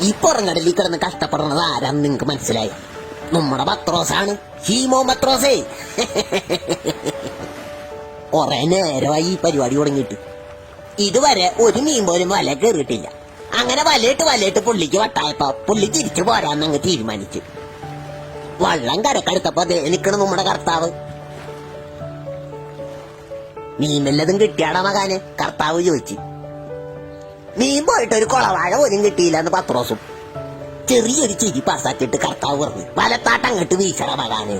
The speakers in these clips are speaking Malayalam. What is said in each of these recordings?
ഈ പുറംകടലിൽ കിടന്ന് കഷ്ടപ്പെടുന്നത് ആരാന്ന് നിങ്ങക്ക് മനസ്സിലായി? നമ്മുടെ പത്രോസാണ്. ഹീമോ പത്രോസേ. കൊറേ നേരമായി ഈ പരിപാടി തുടങ്ങിയിട്ട്. ഇതുവരെ ഒരു മീൻ പോലും വല കയറിയിട്ടില്ല. അങ്ങനെ വലയിട്ട് വലയിട്ട് പുള്ളിക്ക് വട്ടായപ്പോ പുള്ളി തിരിച്ചു പോരാന്ന് അങ്ങ് തീരുമാനിച്ചു. വള്ളം കരക്കടുത്തപ്പോ ദേ നിക്കണ നമ്മുടെ കർത്താവ്. മീൻ വല്ലതും കിട്ടിയാടാ മകാന്? കർത്താവ് ചോദിച്ചു. മീൻ പോയിട്ട് ഒരു കൊളവാഴ പോലും കിട്ടിയില്ല എന്ന് പത്രോസും. ചെറിയൊരു ചിരി പാസാക്കിയിട്ട് കർത്താവ് പറഞ്ഞു വലത്താട്ട് അങ്ങോട്ട് വീശണ മകാന്.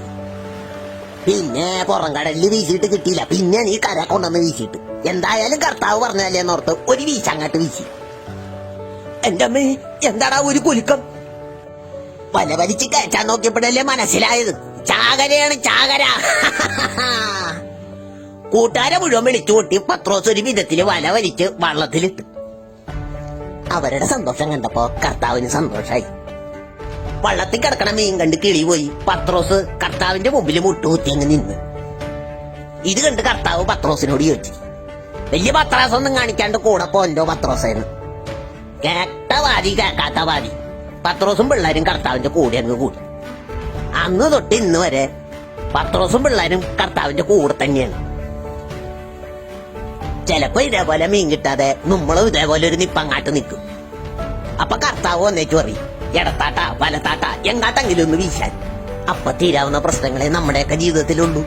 പിന്നെ പുറം കടലിൽ വീശിയിട്ട് കിട്ടിയില്ല. പിന്നെ നീ കര കൊണ്ടുവന്ന് വീശിയിട്ട്. എന്തായാലും കർത്താവ് പറഞ്ഞല്ലേ എന്നോർത്ത് ഒരു വീശ അങ്ങോട്ട് വീശി. എന്റെ അമ്മേ എന്താടാ ഒരു കുലുക്കം? വല വലിച്ച് കയറ്റാൻ നോക്കിയപ്പോഴല്ലേ മനസ്സിലായത്. ചാകരയാണ് ചാകര. കൂട്ടുകാരെ മുഴുവൻ വിളിച്ചു കൂട്ടി പത്രോസ് ഒരു വിധത്തിൽ വല വലിച്ച് വള്ളത്തിലിട്ടു. അവരുടെ സന്തോഷം കണ്ടപ്പോ കർത്താവിന് സന്തോഷായി. വള്ളത്തിൽ കിടക്കണ മീൻ കണ്ട് കിളി പോയി. പത്രോസ് കർത്താവിന്റെ മുമ്പിൽ മുട്ടുകുത്തി അങ്ങ് നിന്ന്. ഇത് കണ്ട് കർത്താവ് പത്രോസിനോട് ചോദിച്ചു. വലിയ പത്രാസൊന്നും കാണിക്കാണ്ട് കൂടെ പോന്തോ പത്രോസേന്ന്. കേട്ട വാരി കേക്കാത്ത വാരി. പത്രോസും പിള്ളേരും കർത്താവിന്റെ കൂടെ അങ്ങ് കൂടി. അന്ന് തൊട്ട് ഇന്ന് വരെ പത്രോസും പിള്ളേരും കർത്താവിന്റെ കൂടെ തന്നെയാണ്. ചിലപ്പോ ഇതേപോലെ മീൻ കിട്ടാതെ നമ്മളും ഇതേപോലെ ഒരു നിപ്പങ്ങാട്ട് നിൽക്കും. അപ്പൊ കർത്താവ് വന്നേച്ചു പറയും ഇടത്താട്ട വലത്താട്ട എങ്ങാട്ടെങ്കിലും ഒന്ന് വീശാൻ. അപ്പൊ തീരാവുന്ന പ്രശ്നങ്ങളെ നമ്മുടെയൊക്കെ ജീവിതത്തിലുള്ളൂ.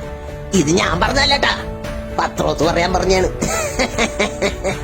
ഇത് ഞാൻ പറഞ്ഞല്ലേട്ടാ പത്രോത്ത് പറയാൻ പറഞ്ഞാണ്.